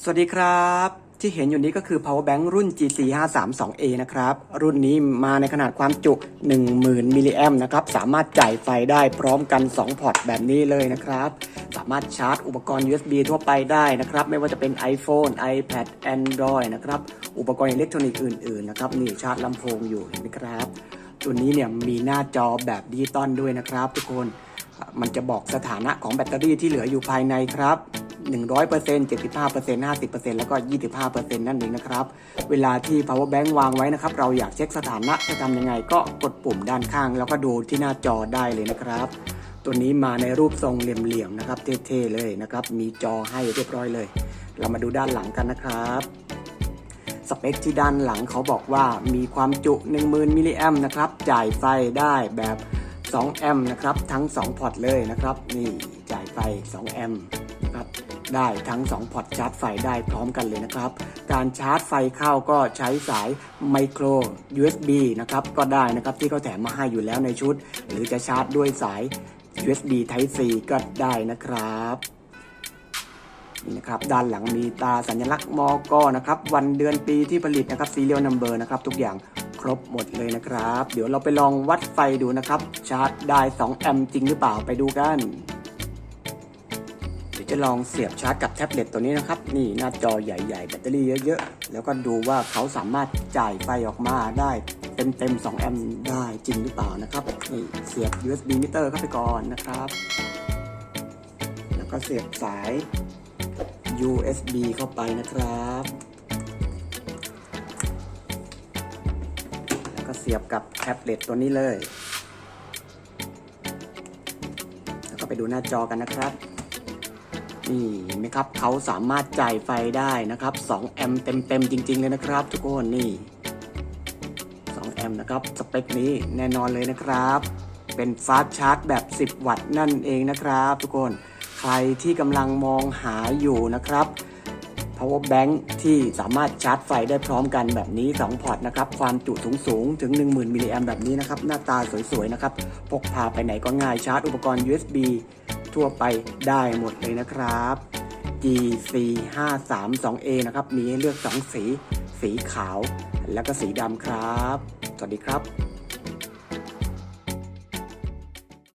สวัสดีครับ ที่เห็นอยู่นี้ก็คือ power bank รุ่น GC 5 3 2 A นะครับ รุ่นนี้มาในขนาดความจุ 10,000มิลลิแอมนะครับ สามารถจ่ายไฟได้พร้อมกัน 2 พอร์ตแบบนี้เลยนะครับ สามารถชาร์จอุปกรณ์ USB ทั่วไปได้นะครับ ไม่ว่าจะเป็น iPhone iPad Android นะครับ อุปกรณ์อิเล็กทรอนิกส์อื่นๆนะครับ นี่ชาร์จลำโพงอยู่เห็นไหมครับ ตัวนี้เนี่ยมีหน้าจอแบบดิจิตอลด้วยนะครับ ทุกคน มันจะบอกสถานะของแบตเตอรี่ที่เหลืออยู่ภายในครับ 100% 75% 50%แล้วก็ 25%นั่นเองนะครับ เวลาที่ power bank วางไว้นะครับ เราอยากเช็คสถานะจะทำยังไงก็กดปุ่มด้านข้าง แล้วก็ดูที่หน้าจอได้เลยนะครับ ตัวนี้มาในรูปทรงเหลี่ยมๆนะครับ เท่ๆเลยนะครับ มีจอให้เรียบร้อยเลย เรามาดูด้านหลังกันนะครับสเปคที่ด้านหลังเขาบอกว่ามีความจุ 10,000 มิลลิแอมนะครับ จ่ายไฟได้แบบ 2 แอมป์นะครับ ทั้ง 2 พอร์ตเลยนะครับ นี่จ่ายไฟ 2 แอมป์ ได้ทั้ง2พอร์ตชาร์จไฟได้พร้อมกันเลยนะครับ การชาร์จไฟเข้าก็ใช้สายไมโคร USB นะครับก็ได้นะครับที่เขาแถมมาให้อยู่แล้วในชุด หรือจะชาร์จด้วยสาย USB Type C ก็ได้นะครับนี่นะครับด้านหลังมีตาสัญลักษณ์มอกนะครับวันเดือนปีที่ผลิตนะครับ serial number นะครับทุกอย่างครบหมดเลยนะครับ เดี๋ยวเราไปลองวัดไฟดูนะครับ ชาร์จได้ 2 แอมป์จริงหรือเปล่าไปดูกัน จะลองเสียบชาร์จกับแท็บเล็ตตัวนี้นะครับ นี่หน้าจอใหญ่ๆ แบตเตอรี่เยอะๆ แล้วก็ดูว่าเขาสามารถจ่ายไฟออกมาได้เต็มๆ 2 แอมป์ได้จริงหรือเปล่านะครับนี่เสียบ USB meter เข้าไปก่อนนะครับ แล้วก็เสียบสาย USB เข้าไปนะครับ แล้วก็เสียบกับแท็บเล็ตตัวนี้เลย แล้วก็ไปดูหน้าจอกันนะครับ นี่เห็นไหมครับเขาสามารถจ่ายไฟได้นะครับ2แอมป์เต็มๆจริง ๆ เลยนะครับ ทุกคนนี่2แอมป์นะครับสเปคนี้แน่นอนเลยนะครับ เป็นฟาสชาร์จแบบ 10 วัตต์นั่นเองนะครับ ทุกคนใครที่กำลังมองหาอยู่นะครับ power bank ที่สามารถชาร์จไฟได้พร้อมกันแบบนี้ 2 พอร์ตนะครับ ความจุสูงสูงๆถึง 10,000มิลลิแอมแบบนี้นะครับ หน้าตาสวยๆนะครับ พกพาไปไหนก็ง่ายชาร์จอุปกรณ์ USB ทั่วไปได้หมดเลยนะครับ GC 5 3 2 A นะครับ มีให้เลือก 2 สี สีขาว และก็สีดำครับ สวัสดีครับ